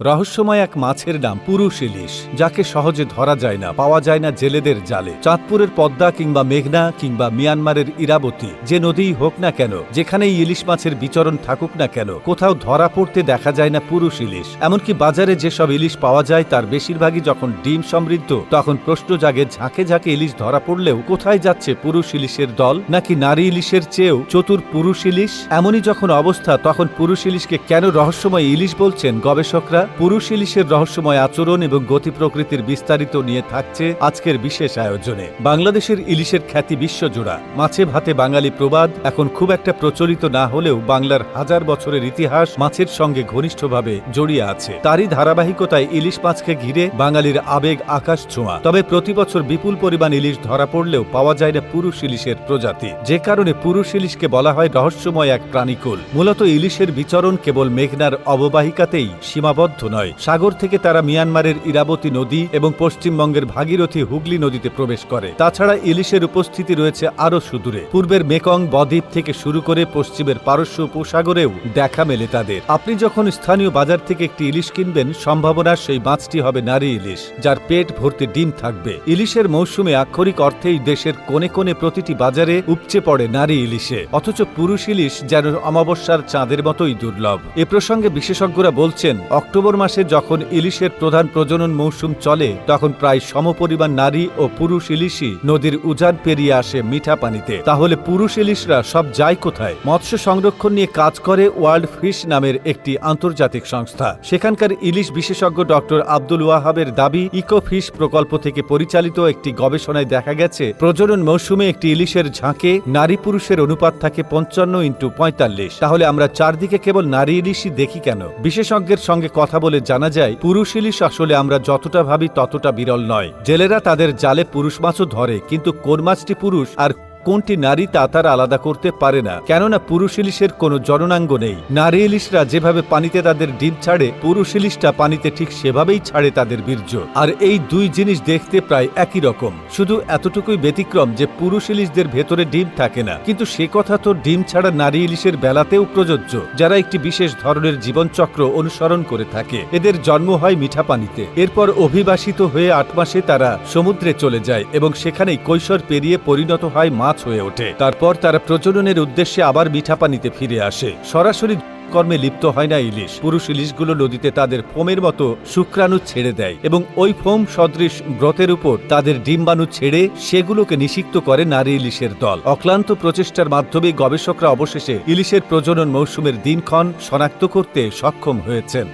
রহস্যময় এক মাছের নাম পুরুষ ইলিশ, যাকে সহজে ধরা যায় না, পাওয়া যায় না জেলেদের জালে। চাঁদপুরের পদ্মা কিংবা মেঘনা কিংবা মিয়ানমারের ইরাবতী, যে নদীই হোক না কেন, যেখানেই ইলিশ মাছের বিচরণ থাকুক না কেন, কোথাও ধরা পড়তে দেখা যায় না পুরুষ ইলিশ। এমনকি বাজারে যেসব ইলিশ পাওয়া যায়, তার বেশিরভাগই যখন ডিম সমৃদ্ধ, তখন প্রশ্ন জাগে, ঝাঁকে ঝাঁকে ইলিশ ধরা পড়লেও কোথায় যাচ্ছে পুরুষ ইলিশের দল? নাকি নারী ইলিশের চেয়েও চতুর পুরুষ ইলিশ? এমনই যখন অবস্থা, তখন পুরুষ ইলিশকে কেন রহস্যময় ইলিশ বলছেন গবেষকরা? পুরুষ ইলিশের রহস্যময় আচরণ এবং গতি প্রকৃতির বিস্তারিত নিয়ে থাকছে আজকের বিশেষ আয়োজনে। বাংলাদেশের ইলিশের খ্যাতি বিশ্বজোড়া মাছে ভাতে বাঙালি প্রবাদ, এখন খুব একটা প্রচলিত না হলেও বাংলার হাজার বছরের ইতিহাস মাছের সঙ্গে ঘনিষ্ঠভাবে জড়িয়ে আছে। তারই ধারাবাহিকতায় ইলিশ মাছকে ঘিরে বাঙালির আবেগ আকাশ ছোঁয়া। তবে প্রতি বছর বিপুল পরিমাণ ইলিশ ধরা পড়লেও পাওয়া যায় না পুরুষ ইলিশের প্রজাতি। যে কারণে পুরুষ ইলিশকে বলা হয় রহস্যময় এক প্রাণীকুল। মূলত ইলিশের বিচরণ কেবল মেঘনার অববাহিকাতেই সীমাবদ্ধ নয়। সাগর থেকে তারা মিয়ানমারের ইরাবতী নদী এবং পশ্চিমবঙ্গের ভাগীরথী হুগলি নদীতে প্রবেশ করে। তাছাড়া ইলিশের উপস্থিতি রয়েছে আরও সুদূরে। পূর্বের মেকং বদ্বীপ থেকে শুরু করে পশ্চিমের পারস্য উপসাগরেও দেখা মেলে তাদের। আপনি যখন স্থানীয় বাজার থেকে একটি ইলিশ কিনবেন, সম্ভাবনা সেই মাছটি হবে নারী ইলিশ, যার পেট ভর্তি ডিম থাকবে। ইলিশের মৌসুমে আক্ষরিক অর্থেই দেশের কোণে কোণে প্রতিটি বাজারে উপচে পড়ে নারী ইলিশে। অথচ পুরুষ ইলিশ যেন অমাবস্যার চাঁদের মতোই দুর্লভ। এ প্রসঙ্গে বিশেষজ্ঞরা বলছেন, অক্টোবর মাসে যখন ইলিশের প্রধান প্রজনন মৌসুম চলে, তখন প্রায় সমপরিমাণ নারী ও পুরুষ ইলিশই নদীর উজান পেরিয়ে আসে মিঠা পানিতে। তাহলে পুরুষ ইলিশরা সব যায় কোথায়? মৎস্য সংরক্ষণ নিয়ে কাজ করে ওয়ার্ল্ড ফিশ নামের একটি আন্তর্জাতিক সংস্থা। সেখানকার ইলিশ বিশেষজ্ঞ ডক্টর আব্দুল ওয়াহাবের দাবি, ইকোফিশ প্রকল্প থেকে পরিচালিত একটি গবেষণায় দেখা গেছে, প্রজনন মৌসুমে একটি ইলিশের ঝাঁকে নারী পুরুষের অনুপাত থাকে পঞ্চান্ন ইন্টু পঁয়তাল্লিশ। তাহলে আমরা চারদিকে কেবল নারী ইলিশই দেখি কেন? বিশেষজ্ঞের সঙ্গে কথা বলে জানা যায়, পুরুষ ইলিশ আসলে আমরা যতটা ভাবি ততটা বিরল নয়। জেলেরা তাদের জালে পুরুষ মাছও ধরে, কিন্তু কোন মাছটি পুরুষ আর কোনটি নারী তা তারা আলাদা করতে পারে না। কেননা পুরুষ ইলিশের কোনো জননাঙ্গ নেই। নারী ইলিশরা যেভাবে পানিতে তাদের ডিম ছাড়ে, পুরুষ ইলিশটা পানিতে ঠিক সেভাবেই ছাড়ে তাদের বীর্য। আর এই দুই জিনিস দেখতে প্রায় একই রকম। শুধু এতটুকুই ব্যতিক্রম যে পুরুষ ইলিশদের ভেতরে ডিম থাকে না। কিন্তু সে কথা তো ডিম ছাড়া নারী ইলিশের বেলাতেও প্রযোজ্য। যারা একটি বিশেষ ধরনের জীবনচক্র অনুসরণ করে থাকে। এদের জন্ম হয় মিঠা পানিতে। এরপর অভিবাসিত হয়ে আট মাসে তারা সমুদ্রে চলে যায় এবং সেখানেই কৈশোর পেরিয়ে পরিণত হয় মাছ হয়ে ওঠে। তারপর তারা প্রচলনের উদ্দেশ্যে আবার মিঠা পানিতে ফিরে আসে। সরাসরি কর্মে লিপ্ত হয় না ইলিশ। পুরুষ ইলিশগুলো নদীতে তাদের ফোমের মতো শুক্রাণু ছেড়ে দেয় এবং ওই ফোম সদৃশ ব্রতের উপর তাদের ডিম্বাণু ছেড়ে সেগুলোকে নিষিক্ত করে নারী ইলিশের দল। অক্লান্ত প্রচেষ্টার মাধ্যমে গবেষকরা অবশেষে ইলিশের প্রজনন মৌসুমের দিনক্ষণ শনাক্ত করতে সক্ষম হয়েছেন।